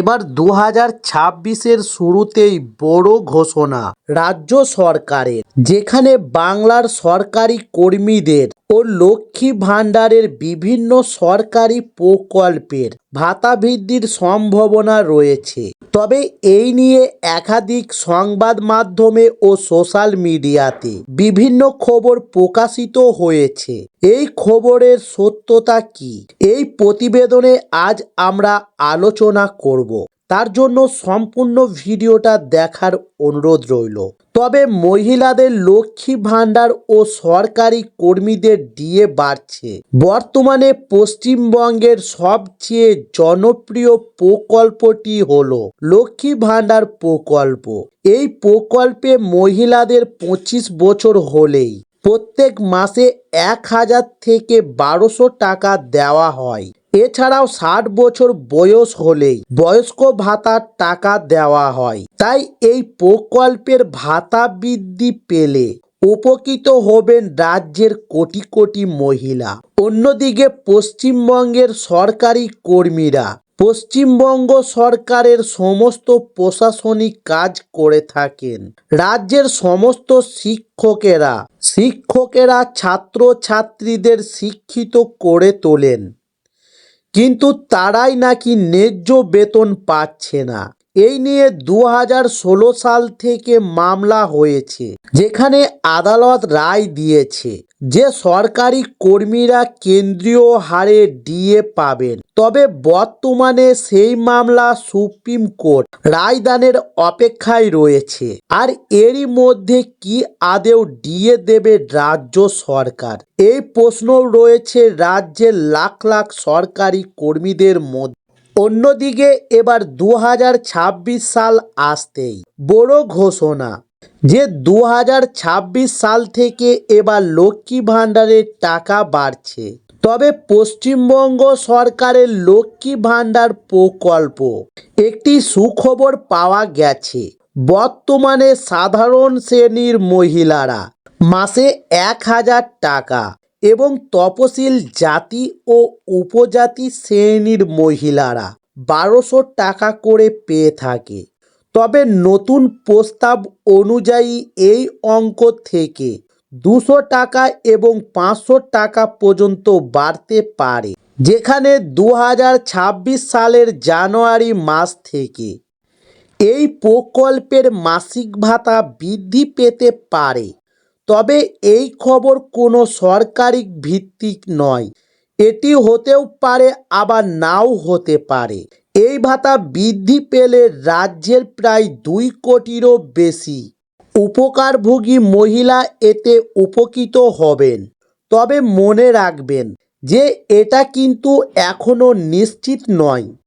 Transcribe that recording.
এবার দু হাজার ছাব্বিশের শুরুতেই বড় ঘোষণা রাজ্য সরকারের, যেখানে বাংলার সরকারি কর্মীদের ও লক্ষ্মী ভাণ্ডারের বিভিন্ন সরকারি প্রকল্পের ভাতা বৃদ্ধির সম্ভাবনা রয়েছে। তবে এই নিয়ে একাধিক সংবাদ মাধ্যমে ও সোশ্যাল মিডিয়াতে বিভিন্ন খবর প্রকাশিত হয়েছে। এই খবরের সত্যতা কি? এই প্রতিবেদনে আজ আমরা আলোচনা করব। তার জন্য সম্পূর্ণ ভিডিওটা দেখার অনুরোধ রইল। তবে মহিলাদের লক্ষ্মী ভাণ্ডার ও সরকারি কর্মীদের দিয়ে বাড়ছে। বর্তমানে পশ্চিমবঙ্গের সবচেয়ে জনপ্রিয় প্রকল্পটি হলো লক্ষ্মী ভাণ্ডার প্রকল্প। এই প্রকল্পে মহিলাদের পঁচিশ বছর হলেই প্রত্যেক মাসে এক হাজার থেকে বারোশো টাকা দেওয়া হয়। এছাড়াও ষাট বছর বয়স হলেই বয়স্ক ভাতার টাকা দেওয়া হয়। তাই এই প্রকল্পের ভাতা বৃদ্ধি পেলে উপকৃত হবেন রাজ্যের কোটি কোটি মহিলা। অন্যদিকে পশ্চিমবঙ্গের সরকারি কর্মীরা পশ্চিমবঙ্গ সরকারের সমস্ত প্রশাসনিক কাজ করে থাকেন। রাজ্যের সমস্ত শিক্ষকেরা শিক্ষকেরা ছাত্র ছাত্রীদের শিক্ষিত করে তোলেন। কিন্তু তারাই নাকি ন্যায্য বেতন পাচ্ছে না। এই নিয়ে দু হাজার ষোলো সাল থেকে মামলা হয়েছে, যেখানে আদালত রায় দিয়েছে। যে সরকারি কর্মীরা কেন্দ্রীয় হারে ডিএ পাবেন। তবে বর্তমানে সেই মামলা সুপ্রিম কোর্ট রায়দানের অপেক্ষায় রয়েছে। আর এরই মধ্যে কি আদেও ডিএ দেবে রাজ্য সরকার? এই প্রশ্ন রয়েছে রাজ্যের লাখ লাখ সরকারি কর্মীদের মধ্যে। অন্যদিকে এবার দু হাজার ছাব্বিশ সাল আসতেই বড় ঘোষণা। যে দু হাজার ছাব্বিশ সাল থেকে এবার লক্ষ্মী ভাণ্ডারের টাকা বাড়ছে। তবে পশ্চিমবঙ্গ সরকারের লক্ষ্মী ভাণ্ডার প্রকল্প একটি সুখবর পাওয়া গেছে। বর্তমানে সাধারণ শ্রেণির মহিলারা মাসে এক হাজার টাকা এবং তপশিল জাতি ও উপজাতি শ্রেণির মহিলারা বারোশো টাকা করে পেয়ে থাকে। তবে নতুন প্রস্তাব অনুযায়ী এই অঙ্ক থেকে দুশো টাকা এবং পাঁচশো টাকা পর্যন্ত বাড়তে পারে, যেখানে দু হাজার ছাব্বিশ সালের জানুয়ারি মাস থেকে এই প্রকল্পের মাসিক ভাতা বৃদ্ধি পেতে পারে। তবে এই খবর কোনো সরকারি ভিত্তিক নয়, এটি হতেও পারে আবার নাও হতে পারে। এই ভাতা বৃদ্ধি পেলে রাজ্যের প্রায় দুই কোটিরও বেশি উপকারভোগী মহিলা এতে উপকৃত হবেন। তবে মনে রাখবেন যে এটা কিন্তু এখনও নিশ্চিত নয়।